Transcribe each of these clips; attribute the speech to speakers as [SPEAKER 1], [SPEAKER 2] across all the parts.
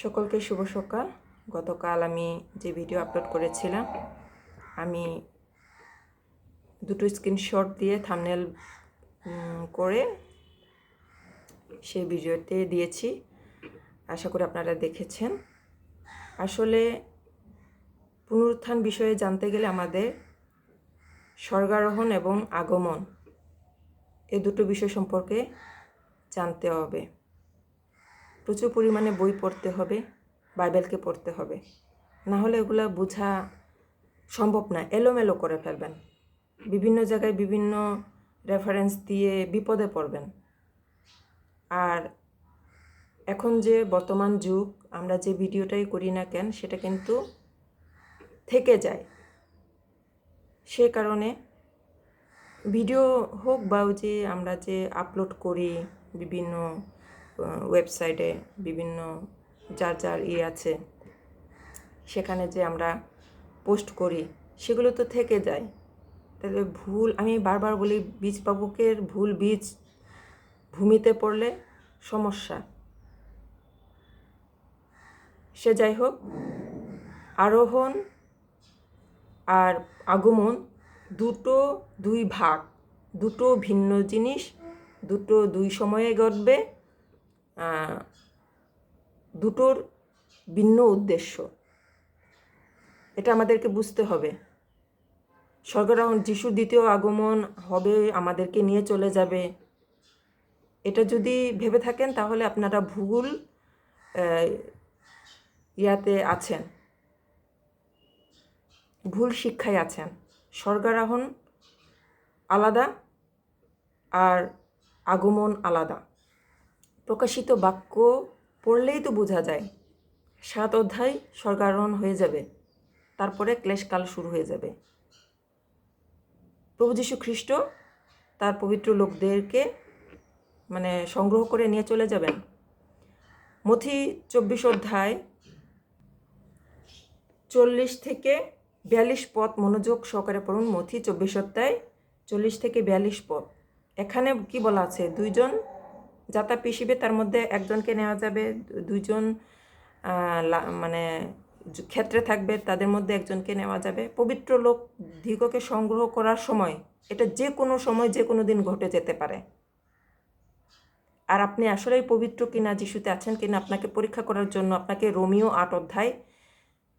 [SPEAKER 1] সকলকে শুভ সকাল। গতকাল আমি যে ভিডিও আপলোড করেছিলাম, আমি দুটো স্ক্রিনশট দিয়ে থামনেল করে সেই ভিডিওতে দিয়েছি। আশা করি আপনারা দেখেছেন। আসলে পুনরুত্থান বিষয়ে জানতে গেলে আমাদের স্বর্গারোহণ এবং আগমন এই দুটো বিষয় সম্পর্কে জানতে হবে। প্রচুর পরিমাণে বই পড়তে হবে, বাইবেলকে পড়তে হবে। না হলে এগুলো বোঝা সম্ভব না, এলোমেলো করে ফেলবেন। বিভিন্ন জায়গায় বিভিন্ন রেফারেন্স দিয়ে বিপদে পড়বেন। আর এখন যে বর্তমান যুগ, আমরা যে ভিডিওটাই করি না কেন, সেটা কিন্তু থেকে যায়। সে কারণে ভিডিও হোক বা যে আমরা যে আপলোড করি বিভিন্ন ওয়েবসাইটে বিভিন্ন যার যার ইয়ে আছে, সেখানে যে আমরা পোস্ট করি, সেগুলো তো থেকে যায়। তাহলে ভুল, আমি বারবার বলি, বীজ বাবুকের ভুল বীজ ভূমিতে পড়লে সমস্যা। সে যাই হোক, আরোহণ আর আগমন দুটো দুই ভাগ, দুটো ভিন্ন জিনিস, দুটো দুই সময়ে ঘটবে। দুটোর ভিন্ন উদ্দেশ্য। এটা আমাদেরকে বুঝতে হবে। স্বর্গরাহন যিশুর দ্বিতীয় আগমন হবে, আমাদেরকে নিয়ে চলে যাবে। এটা যদি ভেবে থাকেন, তাহলে আপনারা ভুল ইয়াতে আছেন। ভুল শিক্ষায় আছেন। স্বর্গারোহণ আলাদা আর আগমন আলাদা। প্রকাশিত বাক্য পড়লেই তো বোঝা যায়। সাত অধ্যায় স্বর্গারোহণ হয়ে যাবে, তারপরে ক্লেশকাল শুরু হয়ে যাবে। প্রভু যীশু খ্রিস্ট তার পবিত্র লোকদেরকে মানে সংগ্রহ করে নিয়ে চলে যাবেন। মথি চব্বিশ অধ্যায় চল্লিশ থেকে বিয়াল্লিশ পথ মনোযোগ সহকারে পড়ুন, মথি চব্বিশ অধ্যায় চল্লিশ থেকে বিয়াল্লিশ পথ। এখানে কি বলা আছে? দুইজন যাতা পিসিবে তার মধ্যে একজনকে নেওয়া যাবে, দুইজন মানে ক্ষেত্রে থাকবে, তাদের মধ্যে একজনকে নেওয়া যাবে। পবিত্র লোক দীর্ঘকে সংগ্রহ করার সময়, এটা যে কোনো সময় যে কোনো দিন ঘটে যেতে পারে। আর আপনি আসলেই পবিত্র কিনা, যিশুতে আছেন কিনা, আপনাকে পরীক্ষা করার জন্য আপনাকে রোমিও আট অধ্যায়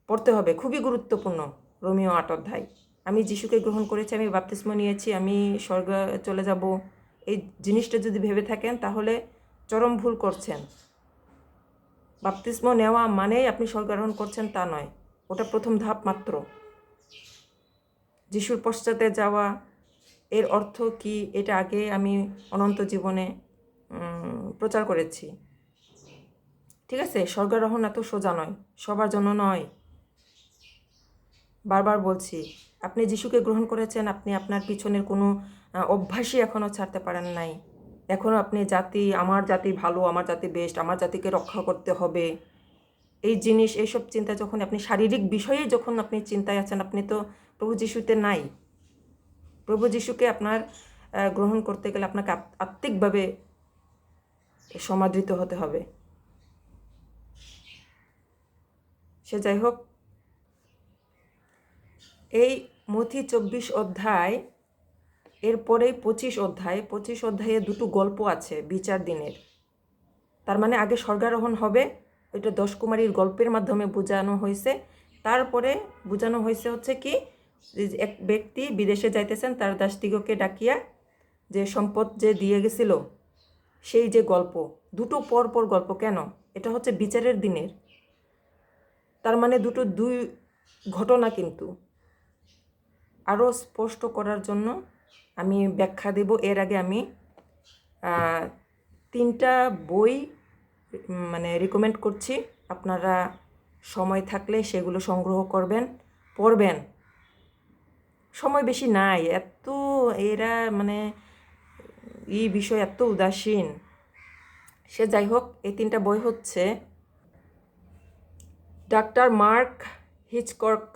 [SPEAKER 1] পড়তে হবে। খুবই গুরুত্বপূর্ণ রোমিও আট অধ্যায়। আমি যিশুকে গ্রহণ করেছি, আমি বাপতিস্ম নিয়েছি, আমি স্বর্গ চলে যাব। এই জিনিসটা যদি ভেবে থাকেন, তাহলে চরম ভুল করছেন। বাপতিস্ম নেওয়া মানেই আপনি স্বর্গারোহণ করছেন তা নয়, ওটা প্রথম ধাপ মাত্র। যিশুর পশ্চাতে যাওয়া, এর অর্থ কি, এটা আগে আমি অনন্ত জীবনে প্রচার করেছি। ঠিক আছে, স্বর্গারোহণ এত সোজা নয়, সবার জন্য নয়। বারবার বলছি, আপনি যিশুকে গ্রহণ করেছেন, আপনি আপনার পিছনের কোনো অভ্যাসই এখনও ছাড়তে পারেন নাই। এখনও আপনি জাতি, আমার জাতি ভালো, আমার জাতি বেস্ট আমার জাতিকে রক্ষা করতে হবে। এই জিনিস, এইসব চিন্তা যখন আপনি শারীরিক বিষয়ে যখন আপনি চিন্তায় আছেন, আপনি তো প্রভু যিশুতে নাই। প্রভু যিশুকে আপনার গ্রহণ করতে গেলে আপনাকে আত্মিকভাবে সমাদৃত হতে হবে। সে যাই হোক, এই মথি চব্বিশ অধ্যায় এরপরেই পঁচিশ অধ্যায়, পঁচিশ অধ্যায়ে দুটো গল্প আছে বিচার দিনের। তার মানে আগে স্বর্গারোহণ হবে, ওইটা দশ কুমারীর গল্পের মাধ্যমে বোঝানো হয়েছে। তারপরে বোঝানো হয়েছে হচ্ছে কি এক ব্যক্তি বিদেশে যাইতেছেন, তার দাসদিগকে ডাকিয়া যে সম্পদ যে দিয়ে গেছিল, সেই যে গল্প, দুটো পর পর গল্প, কেন? এটা হচ্ছে বিচারের দিনের। তার মানে দুটো দুই ঘটনা কিন্তু। আরও স্পষ্ট করার জন্য আমি ব্যাখ্যা দেব। এর আগে আমি তিনটা বই মানে রিকমেন্ড করছি। আপনারা সময় থাকলে সেগুলো সংগ্রহ করবেন, পড়বেন। সময় বেশি নাই। এত, এরা মানে এই বিষয় এত উদাসীন। সে যাই হোক, এই তিনটা বই হচ্ছে ডাক্তার মার্ক হিচকর্ক।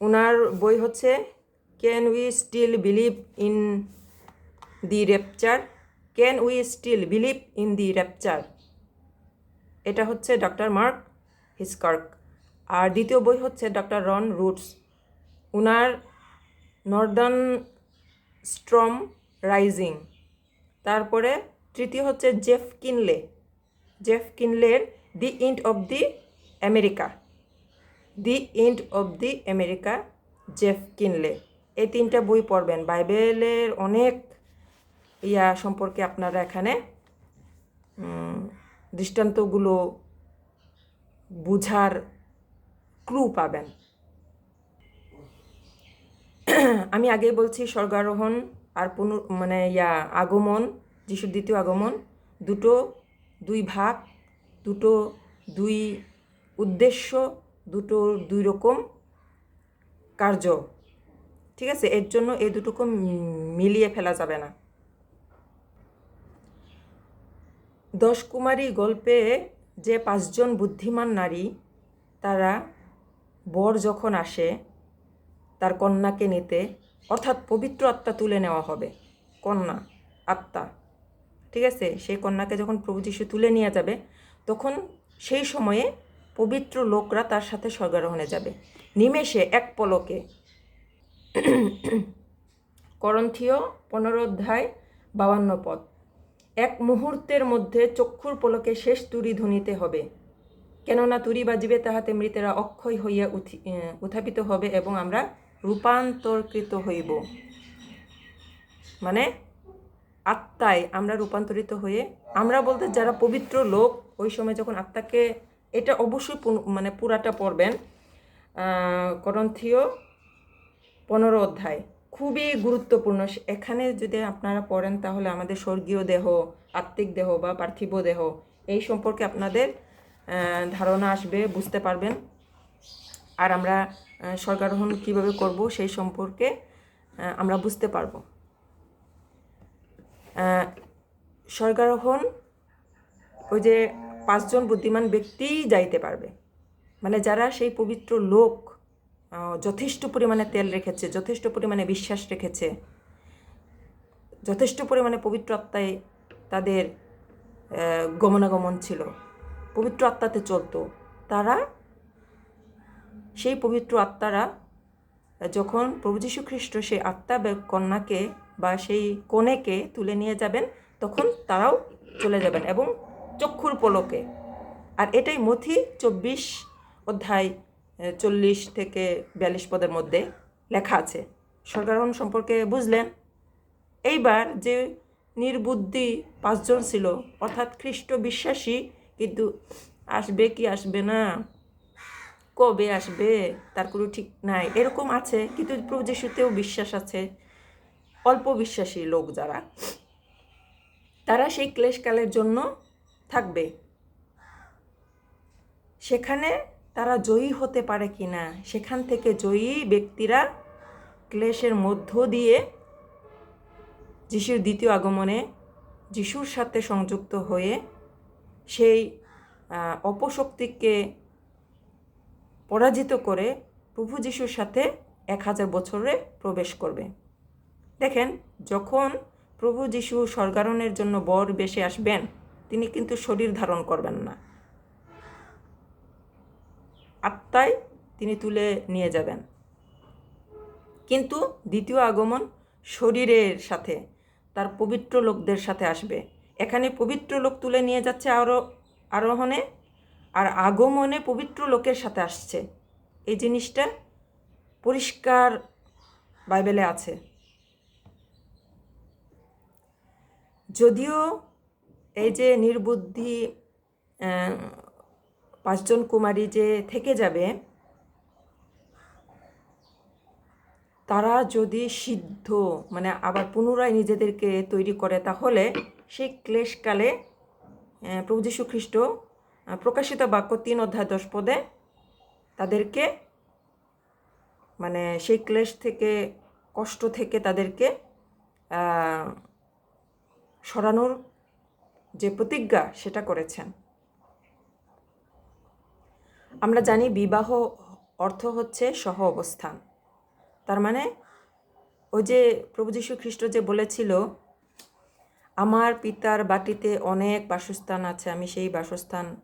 [SPEAKER 1] ওনার বই হচ্ছে can we still believe in the rapture can we still believe in the rapture এটা হচ্ছে ডক্টর মার্ক হিসকার্ক আর দ্বিতীয় বই হচ্ছে ডক্টর রন রুটস উনার নর্দার্ন স্ট্রম রাইজিং তারপরে তৃতীয় হচ্ছে Jeff Kinley Jeff কিনলের the end of the America the end of the America Jeff Kinley এই তিনটা বই পড়বেন। বাইবেলের অনেক ইয়া সম্পর্কে আপনারা এখানে দৃষ্টান্তগুলো বুঝার ক্লু পাবেন। আমি আগেই বলছি, স্বর্গারোহণ আর পুনঃ মানে ইয়া, আগমন, যিশুর দ্বিতীয় আগমন, দুটো দুই ভাগ, দুটো দুই উদ্দেশ্য, দুটো দুই রকম কার্য। ঠিক আছে? এর জন্য এই দুটোকে মিলিয়ে ফেলা যাবে না। দশ কুমারী গল্পে যে পাঁচজন বুদ্ধিমান নারী, তারা বর যখন আসে, তার কন্যাকে নিতে, অর্থাৎ পবিত্র আত্মা তুলে নেওয়া হবে। কন্যা, আত্মা। ঠিক আছে? সেই কন্যাকে যখন প্রভু যিশু তুলে নিয়ে যাবে, তখন সেই সময়ে পবিত্র লোকরা তার সাথে স্বর্গারোহণে যাবে। নিমেষে এক পলকে করন্থীয় পনেরো অধ্যায় বাউান্ন পদ। এক মুহূর্তের মধ্যে চক্ষুর পলকে শেষ তুরি ধ্বনিতে হবে। কেননা তুরি বাজিবে তাহাতে মৃতেরা অক্ষয় হইয়া উত্থাপিত হবে এবং আমরা রূপান্তরকৃত হইব। মানে আত্মায় আমরা রূপান্তরিত হয়ে, আমরা বলতে যারা পবিত্র লোক, ওই সময় যখন আত্মাকে, এটা অবশ্যই মানে পুরাটা পড়বেন করন্থীয় পনেরো অধ্যায়। খুবই গুরুত্বপূর্ণ। এখানে যদি আপনারা পড়েন, তাহলে আমাদের স্বর্গীয় দেহ, আত্মিক দেহ বা পার্থিব দেহ, এই সম্পর্কে আপনাদের ধারণা আসবে, বুঝতে পারবেন। আর আমরা স্বর্গারোহণ কীভাবে করব, সেই সম্পর্কে আমরা বুঝতে পারব। স্বর্গারোহণ, ওই যে পাঁচজন বুদ্ধিমান ব্যক্তিই যাইতে পারবে। মানে যারা সেই পবিত্র লোক যথেষ্ট পরিমাণে তেল রেখেছে, যথেষ্ট পরিমাণে বিশ্বাস রেখেছে, যথেষ্ট পরিমাণে পবিত্র আত্মায় তাদের গমনাগমন ছিল। পবিত্র আত্মাতে চলতো। তারা, সেই পবিত্র আত্মারা যখন প্রভু যীশু খ্রিস্ট সেই আত্মা কন্যাকে বা সেই কনেকে তুলে নিয়ে যাবেন, তখন তারাও চলে যাবেন এবং চক্ষুর পলকে। আর এটাই মথি চব্বিশ অধ্যায় চল্লিশ থেকে বিয়াল্লিশ পদের মধ্যে লেখা আছে। স্বর্গারোহণ সম্পর্কে বুঝলেন? এইবার যে নির্বুদ্ধি পাঁচজন ছিল, অর্থাৎ খ্রিস্ট বিশ্বাসী, কিন্তু আসবে কি আসবে না, কবে আসবে, তার কোনো ঠিক নাই, এরকম আছে। কিন্তু প্রভু যিশুতেও বিশ্বাস আছে, অল্প বিশ্বাসী লোক যারা, তারা সেই ক্লেশকালের জন্য থাকবে। সেখানে তারা জয়ী হতে পারে কি না? সেখান থেকে জয়ী ব্যক্তিরা ক্লেশের মধ্য দিয়ে যিশুর দ্বিতীয় আগমনে যিশুর সাথে সংযুক্ত হয়ে সেই অপশক্তিকে পরাজিত করে প্রভু যিশুর সাথে এক হাজার বছরে প্রবেশ করবে। দেখেন, যখন প্রভু যিশু স্বর্গারোহণের জন্য বর বেশে আসবেন, তিনি কিন্তু শরীর ধারণ করবেন না। আত্মায় তিনি তুলে নিয়ে যাবেন। কিন্তু দ্বিতীয় আগমন শরীরের সাথে, তার পবিত্র লোকদের সাথে আসবে। এখানে পবিত্র লোক তুলে নিয়ে যাচ্ছে আরও, আরোহণে, আর আগমনে পবিত্র লোকের সাথে আসছে। এই জিনিসটা পরিষ্কার বাইবেলে আছে। যদিও এই যে নির্বুদ্ধি পাঁচজন কুমারী যে থেকে যাবে, তারা যদি সিদ্ধ মানে আবার পুনরায় নিজেদেরকে তৈরি করে, তাহলে সেই ক্লেশকালে প্রভু যীশু খ্রিস্ট প্রকাশিত বাক্য তিন অধ্যায় দশ পদে তাদেরকে মানে সেই ক্লেশ থেকে, কষ্ট থেকে তাদেরকে সরানোর যে প্রতিজ্ঞা সেটা করেছেন। আমরা জানি বিবাহ অর্থ হচ্ছে সহ অবস্থান। তার মানে ওই যে প্রভু যীশু খ্রিস্ট যে বলেছিল, আমার পিতার বাটিতে অনেক বাসস্থান আছে, আমি সেই বাসস্থান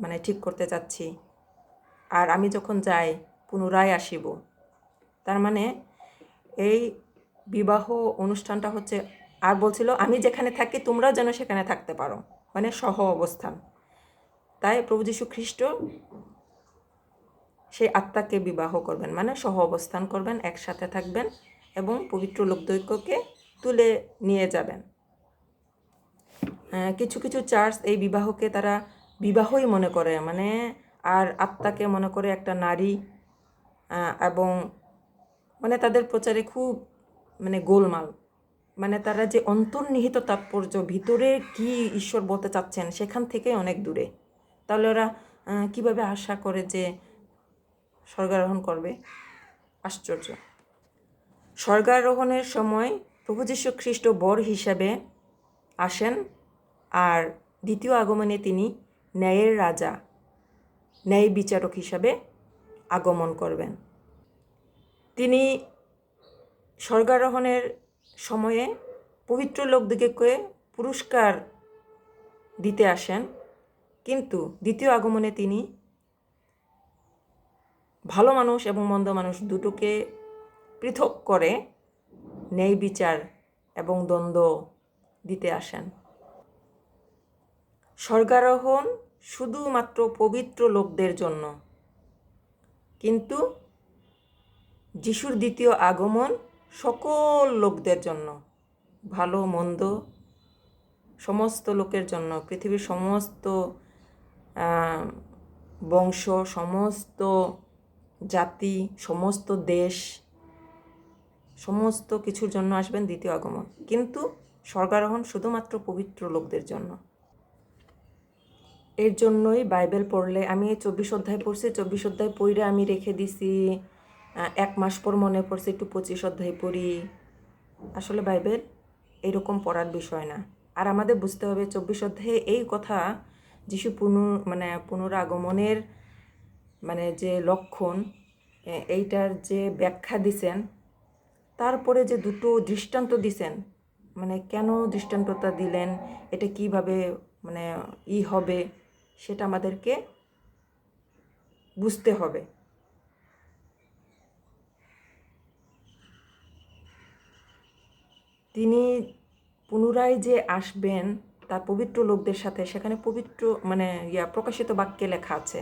[SPEAKER 1] মানে ঠিক করতে চাচ্ছি। আর আমি যখন যাই, পুনরায় আসিব। তার মানে এই বিবাহ অনুষ্ঠানটা হচ্ছে, আর বলছিল, আমি যেখানে থাকি, তোমরাও যেন সেখানে থাকতে পারো। মানে সহ অবস্থান। তাই প্রভু যীশু খ্রিস্ট আত্মাকে বিবাহ করবেন মানে সহ অবস্থান করবেন, একসাথে থাকবেন এবং পবিত্র লোকদৈক্যকে তুলে নিয়ে যাবেন। কিছু কিছু চার্চ এই বিবাহকে তারা বিবাহই মনে করে মানে আর আত্মাকে মনে করে একটা নারী এবং মানে তাদের প্রচারে খুব মানে গোলমাল। মানে তারা যে অন্তর্নিহিত তাৎপর্য, ভিতরে কি ঈশ্বর বলতে চাচ্ছেন, সেখান থেকে অনেক দূরে। তাহলে ওরা কীভাবে আশা করে যে স্বর্গারোহণ করবে। আশ্চর্য। স্বর্গারোহণের সময় প্রভু যীশু খ্রিস্ট বর হিসাবে আসেন আর দ্বিতীয় আগমনে তিনি ন্যায়ের রাজা, ন্যায় বিচারক হিসাবে আগমন করবেন। তিনি স্বর্গারোহণের সময়ে পবিত্র লোকদিগকে পুরস্কার দিতে আসেন, কিন্তু দ্বিতীয় আগমনে তিনি ভালো মানুষ এবং মন্দ মানুষ দুটোকে পৃথক করে ন্যায় বিচার এবং দ্বন্দ্ব দিতে আসেন। স্বর্গারোহণ শুধুমাত্র পবিত্র লোকদের জন্য, কিন্তু যিশুর দ্বিতীয় আগমন সকল লোকদের জন্য, ভালো, মন্দ, সমস্ত লোকের জন্য, পৃথিবীর সমস্ত বংশ, সমস্ত জাতি, সমস্ত দেশ, সমস্ত কিছুর জন্য আসবেন দ্বিতীয় আগমন। কিন্তু স্বর্গারোহণ শুধুমাত্র পবিত্র লোকদের জন্য। এর জন্যই বাইবেল পড়লে, আমি এই চব্বিশ অধ্যায় পড়ছি, চব্বিশ অধ্যায় পড়ে আমি রেখে দিছি এক মাস পর মনে পড়ছে, একটু পঁচিশ অধ্যায় পড়ি। আসলে বাইবেল এরকম পড়ার বিষয় না। আর আমাদের বুঝতে হবে, চব্বিশ অধ্যায়ে এই কথা, যিশু পুনঃ মানে পুনরাগমনের মানে যে লক্ষণ এইটার যে ব্যাখ্যা দিছেন, তারপরে যে দুটো দৃষ্টান্ত দিছেন মানে কেন দৃষ্টান্তটা দিলেন, এটা কীভাবে মানে ই হবে, সেটা আমাদেরকে বুঝতে হবে। তিনি পুনরায় যে আসবেন, তার পবিত্র লোকদের সাথে, সেখানে পবিত্র মানে ইয়া, প্রকাশিত বাক্যে লেখা আছে।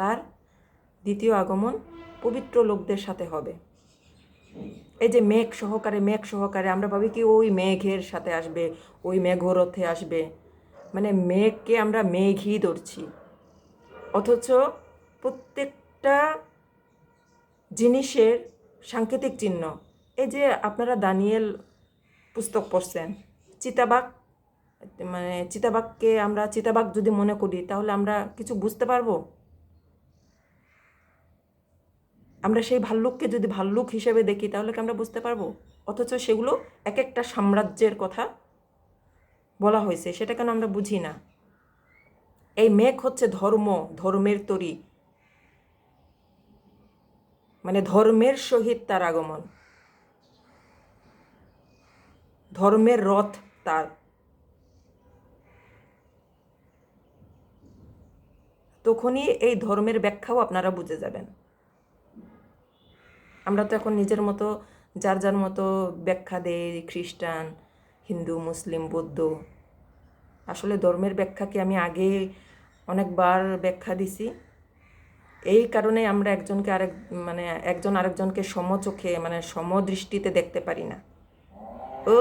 [SPEAKER 1] তার দ্বিতীয় আগমন পবিত্র লোকদের সাথে হবে। এই যে মেঘ সহকারে মেঘ সহকারে, আমরা ভাবি কি ওই মেঘের সাথে আসবে, ওই মেঘরথে আসবে। মানে মেঘকে আমরা মেঘই ধরছি। অথচ প্রত্যেকটা জিনিসের সাংকেতিক চিহ্ন। এই যে আপনারা দানিয়েল পুস্তক পড়ছেন, চিতাবাঘ মানে চিতাবাঘকে আমরা, চিতাবাঘ যদি মনে করি, তাহলে আমরা কিছু বুঝতে পারব? আমরা সেই ভাল্লুককে যদি ভাল্লুক হিসেবে দেখি, তাহলে কি আমরা বুঝতে পারব? অথচ সেগুলো এক একটা সাম্রাজ্যের কথা বলা হয়েছে, সেটা কেন আমরা বুঝি না? এই মেঘ হচ্ছে ধর্ম, ধর্মের তরি। মানে ধর্মের সহিত তার আগমন। ধর্মের রথ তার। তখনই এই ধর্মের ব্যাখ্যাও আপনারা বুঝে যাবেন। আমরা তো এখন নিজের মতো, যার যার মতো ব্যাখ্যা দেই, খ্রিস্টান, হিন্দু, মুসলিম, বৌদ্ধ। আসলে ধর্মের ব্যাখ্যাকে আমি আগে অনেকবার ব্যাখ্যা দিছি। এই কারণে আমরা একজনকে আরেক মানে একজন আরেকজনকে সমচোখে মানে সমদৃষ্টিতে দেখতে পারি না। ও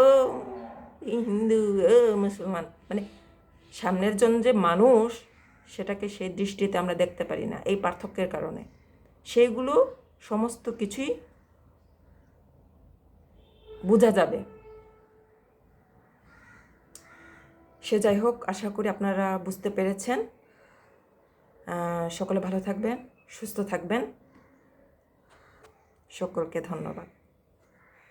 [SPEAKER 1] হিন্দু, ও মুসলমান মানে সামনের জন যে মানুষ, সেটাকে সেই দৃষ্টিতে আমরা দেখতে পারি না, এই পার্থক্যের কারণে। সেইগুলো সমস্ত কিছুই বোঝা যাবে। সে যাই হোক, আশা করি আপনারা বুঝতে পেরেছেন। সকলে ভালো থাকবেন, সুস্থ থাকবেন। সকলকে ধন্যবাদ।